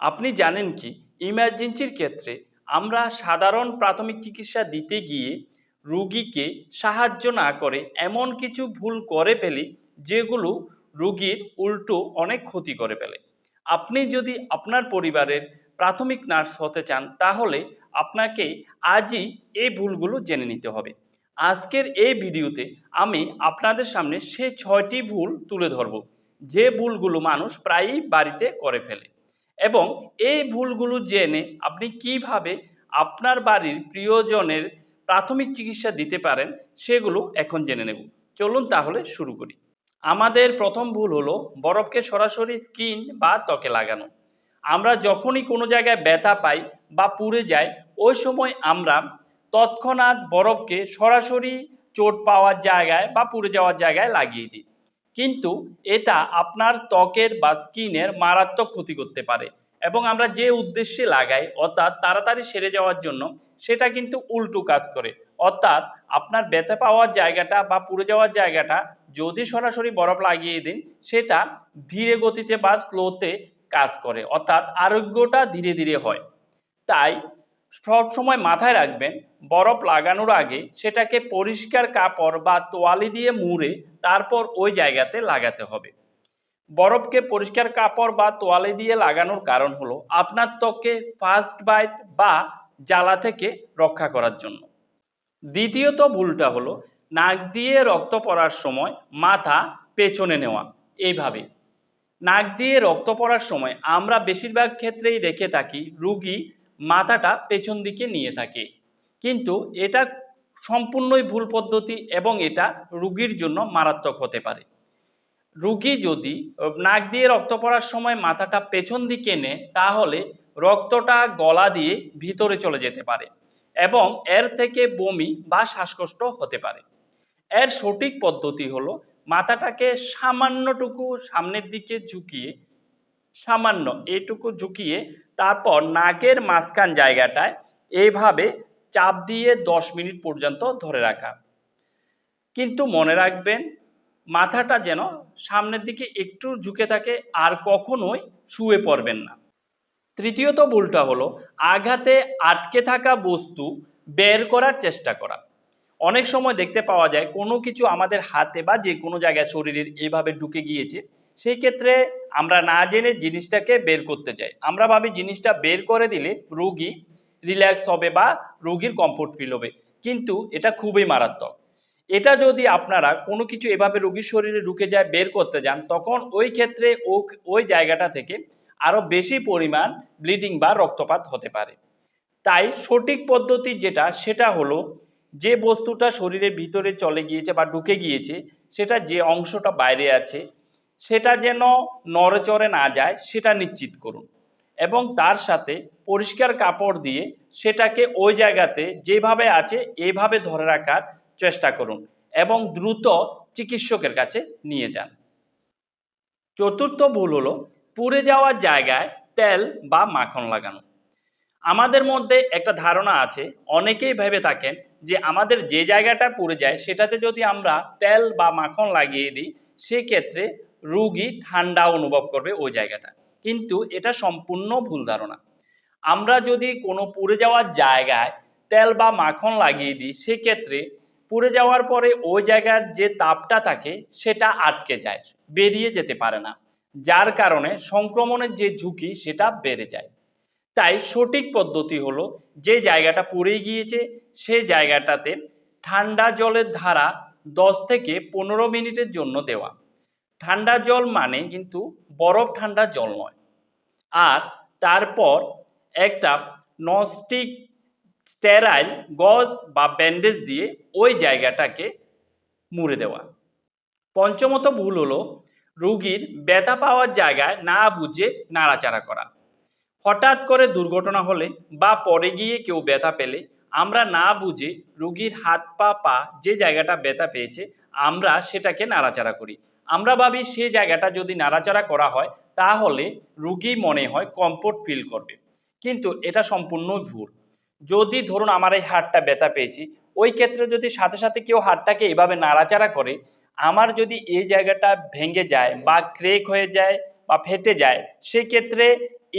আপনি জানেন কি? ইমার্জেন্সির ক্ষেত্রে আমরা সাধারণ প্রাথমিক চিকিৎসা দিতে গিয়ে রুগীকে সাহায্য না করে এমন কিছু ভুল করে ফেলি, যেগুলো রুগীর উল্টো অনেক ক্ষতি করে ফেলে। আপনি যদি আপনার পরিবারের প্রাথমিক নার্স হতে চান, তাহলে আপনাকে আজই এই ভুলগুলো জেনে নিতে হবে। আজকের এই ভিডিওতে আমি আপনাদের সামনে সে ছয়টি ভুল তুলে ধরব, যে ভুলগুলো মানুষ প্রায়ই বাড়িতে করে ফেলে। এবং এই ভুলগুলো জেনে আপনি কীভাবে আপনার বাড়ির প্রিয়জনের প্রাথমিক চিকিৎসা দিতে পারেন সেগুলো এখন জেনে নেব। চলুন তাহলে শুরু করি। আমাদের প্রথম ভুল হলো বরফকে সরাসরি স্কিন বা ত্বকে লাগানো। আমরা যখনই কোনো জায়গায় ব্যথা পাই বা পুড়ে যায় ওই সময় আমরা তৎক্ষণাৎ বরফকে সরাসরি চোট পাওয়ার জায়গায় বা পুড়ে যাওয়ার জায়গায় লাগিয়ে দিই। কিন্তু এটা আপনার ত্বকের বা স্কিনের মারাত্মক ক্ষতি করতে পারে এবং আমরা যে উদ্দেশ্যে লাগাই, অর্থাৎ তাড়াতাড়ি সেরে যাওয়ার জন্য, সেটা কিন্তু উল্টো কাজ করে। অর্থাৎ আপনার ব্যথা পাওয়ার জায়গাটা বা পুড়ে যাওয়ার জায়গাটা যদি সরাসরি বরফ লাগিয়ে দিন, সেটা ধীরে গতিতে বা স্লোতে কাজ করে। অর্থাৎ আরোগ্যটা ধীরে ধীরে হয়। তাই সবসময় মাথায় রাখবেন, বরফ লাগানোর আগে সেটাকে পরিষ্কার কাপড় বা তোয়ালি দিয়ে মুড়ে তারপর ওই জায়গাতে লাগাতে হবে। বরফকে পরিষ্কার কাপড় বা তোয়ালে দিয়ে লাগানোর কারণ হলো আপনার ত্বককে ফার্স্ট বাইট বা জ্বালা থেকে রক্ষা করার জন্য। দ্বিতীয়ত ভুলটা হলো নাক দিয়ে রক্ত পড়ার সময় মাথা পেছনে নেওয়া, এইভাবে। নাক দিয়ে রক্ত পড়ার সময় আমরা বেশিরভাগ ক্ষেত্রেই দেখে থাকি রুগী মাথাটা পেছন দিকে নিয়ে থাকে। কিন্তু এটা সম্পূর্ণই ভুল পদ্ধতি এবং এটা রুগীর জন্য মারাত্মক হতে পারে। রুগী যদি নাক দিয়ে রক্ত পড়ার সময় মাথাটা পেছন দিকে নেয় তাহলে রক্তটা গলা দিয়ে ভিতরে চলে যেতে পারে এবং এর থেকে বমি বা শ্বাসকষ্ট হতে পারে। এর সঠিক পদ্ধতি হলো মাথাটাকে সামান্যটুকু সামনের দিকে ঝুঁকিয়ে, সামান্য এটুকু ঝুঁকিয়ে তারপর নাকের মাঝখান জায়গাটায় এইভাবে চাপ দিয়ে দশ মিনিট পর্যন্ত ধরে রাখা। কিন্তু মনে রাখবেন, মাথাটা যেন সামনের দিকে একটু ঝুঁকে থাকে আর কখনোই শুয়ে পড়বেন না। তৃতীয়ত ভুলটা হলো আঘাতে আটকে থাকা বস্তু বের করার চেষ্টা করা। অনেক সময় দেখতে পাওয়া যায় কোনো কিছু আমাদের হাতে বা যে কোনো জায়গায় শরীরের এভাবে ঢুকে গিয়েছে সেই ক্ষেত্রে আমরা না জেনে জিনিসটাকে বের করতে চাই। আমরা ভাবি জিনিসটা বের করে দিলে রোগী রিল্যাক্স হবে বা রোগীর কমফোর্ট ফিল হবে। কিন্তু এটা খুবই মারাত্মক। এটা যদি আপনারা কোনো কিছু এভাবে রোগীর শরীরে ঢুকে যায়, বের করতে যান, তখন ওই ক্ষেত্রে ও, ওই জায়গাটা থেকে আরও বেশি পরিমাণ ব্লিডিং বা রক্তপাত হতে পারে। তাই সঠিক পদ্ধতি যেটা, সেটা হলো যে বস্তুটা শরীরের ভিতরে চলে গিয়েছে বা ঢুকে গিয়েছে, সেটা যে অংশটা বাইরে আছে সেটা যেন নড়েচড়ে না যায়, সেটা নিশ্চিত করুন। এবং তার সাথে পরিষ্কার কাপড় দিয়ে সেটাকে ওই জায়গাতে যেভাবে আছে এইভাবে ধরে রাখার চেষ্টা করুন এবং দ্রুত চিকিৎসকের কাছে নিয়ে যান। চতুর্থ ভুল হলো পুড়ে যাওয়ার জায়গায় তেল বা মাখন লাগানো। আমাদের মধ্যে একটা ধারণা আছে, অনেকেই ভেবে থাকেন যে আমাদের যে জায়গাটা পুড়ে যায়, সেটাতে যদি আমরা তেল বা মাখন লাগিয়ে দিই, সেক্ষেত্রে রুগী ঠান্ডা অনুভব করবে ওই জায়গাটা। কিন্তু এটা সম্পূর্ণ ভুল ধারণা। আমরা যদি কোনো পুড়ে যাওয়ার জায়গায় তেল বা মাখন লাগিয়ে দিই, সেক্ষেত্রে পুড়ে যাওয়ার পরে ওই জায়গার যে তাপটা থাকে, সেটা আটকে যায়, বেরিয়ে যেতে পারে না। যার কারণে সংক্রমণের যে ঝুঁকি, সেটা বেড়ে যায়। তাই সঠিক পদ্ধতি হলো, যে জায়গাটা পুড়ে গিয়েছে, সে জায়গাটাতে ঠান্ডা জলের ধারা দশ থেকে পনেরো মিনিটের জন্য দেওয়া। ঠান্ডা জল মানে কিন্তু বরফ ঠান্ডা জল নয়। আর তারপর একটা নস্টিক স্টেরাইল গজ বা ব্যান্ডেজ দিয়ে ওই জায়গাটাকে মুড়ে দেওয়া। পঞ্চমত ভুল হলো রুগীর ব্যথা পাওয়ার জায়গায় না বুঝে নাড়াচাড়া করা। হঠাৎ করে দুর্ঘটনা হলে বা পরে গিয়ে কেউ ব্যথা পেলে আমরা না বুঝে রুগীর হাত পা পা যে জায়গাটা ব্যথা পেয়েছে আমরা সেটাকে নাড়াচাড়া করি। আমরা ভাবি সে জায়গাটা যদি নাড়াচাড়া করা হয়, তাহলে রুগী মনে হয় কমফোর্ট ফিল করবে। কিন্তু এটা সম্পূর্ণ ভুল। যদি ধরুন আমার এই হাড়টা ব্যথা পেয়েছি, ওই ক্ষেত্রে যদি সাথে সাথে কেউ হাড়টাকে এভাবে নাড়াচাড়া করে, আমার যদি এই জায়গাটা ভেঙে যায় বা ক্রেক হয়ে যায় বা ফেটে যায়, সেক্ষেত্রে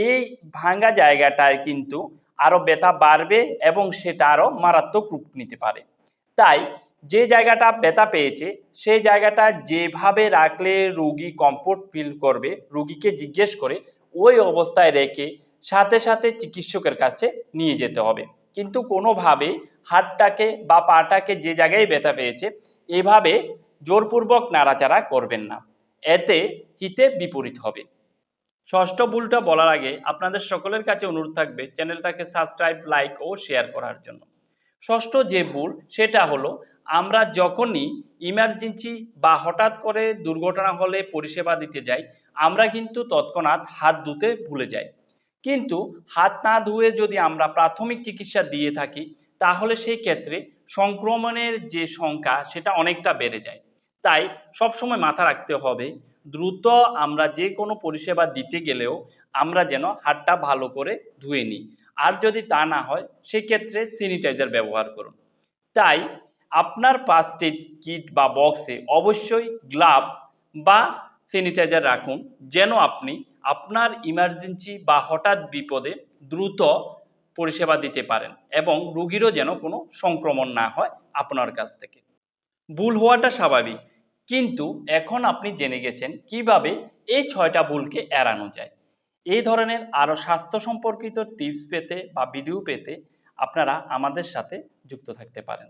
এই ভাঙ্গা জায়গাটায় কিন্তু আরও ব্যথা বাড়বে এবং সেটা আরও মারাত্মক রূপ নিতে পারে। তাই যে জায়গাটা ব্যথা পেয়েছে সেই জায়গাটা যেভাবে রাখলে রোগী কমফোর্ট ফিল করবে, রুগীকে জিজ্ঞেস করে, ওই অবস্থায় রেখে সাথে সাথে চিকিৎসকের কাছে নিয়ে যেতে হবে। কিন্তু কোনোভাবে হাতটাকে বা পাটাকে যে জায়গায় ব্যথা পেয়েছে, এভাবে জোরপূর্বক নাড়াচাড়া করবেন না। এতে হিতে বিপরীত হবে। ষষ্ঠ ভুলটা বলার আগে আপনাদের সকলের কাছে অনুরোধ থাকবে চ্যানেলটাকে সাবস্ক্রাইব লাইক ও শেয়ার করার জন্য। ষষ্ঠ যে ভুল, সেটা হলো আমরা যখনই ইমার্জেন্সি বা হঠাৎ করে দুর্ঘটনা হলে পরিষেবা দিতে যাই, আমরা কিন্তু তৎক্ষণাৎ হাত ধুতে ভুলে যাই। কিন্তু হাত না ধুয়ে যদি আমরা প্রাথমিক চিকিৎসা দিয়ে থাকি, তাহলে সেই ক্ষেত্রে সংক্রমণের যে সংখ্যা, সেটা অনেকটা বেড়ে যায়। তাই সবসময় মাথা রাখতে হবে, দ্রুত আমরা যে কোনো পরিষেবা দিতে গেলেও আমরা যেন হাতটা ভালো করে ধুয়ে নিই। আর যদি তা না হয়, সেক্ষেত্রে স্যানিটাইজার ব্যবহার করুন। তাই আপনার ফার্স্ট এড কিট বা বক্সে অবশ্যই গ্লাভস বা স্যানিটাইজার রাখুন যেন আপনি আপনার ইমার্জেন্সি বা হঠাৎ বিপদে দ্রুত পরিষেবা দিতে পারেন এবং রুগীরও যেন কোনো সংক্রমণ না হয় আপনার কাছ থেকে। ভুল হওয়াটা স্বাভাবিক, কিন্তু এখন আপনি জেনে গেছেন কীভাবে এই ছয়টা ভুলকে এড়ানো যায়। এই ধরনের আরও স্বাস্থ্য সম্পর্কিত টিপস পেতে বা ভিডিও পেতে আপনারা আমাদের সাথে যুক্ত থাকতে পারেন।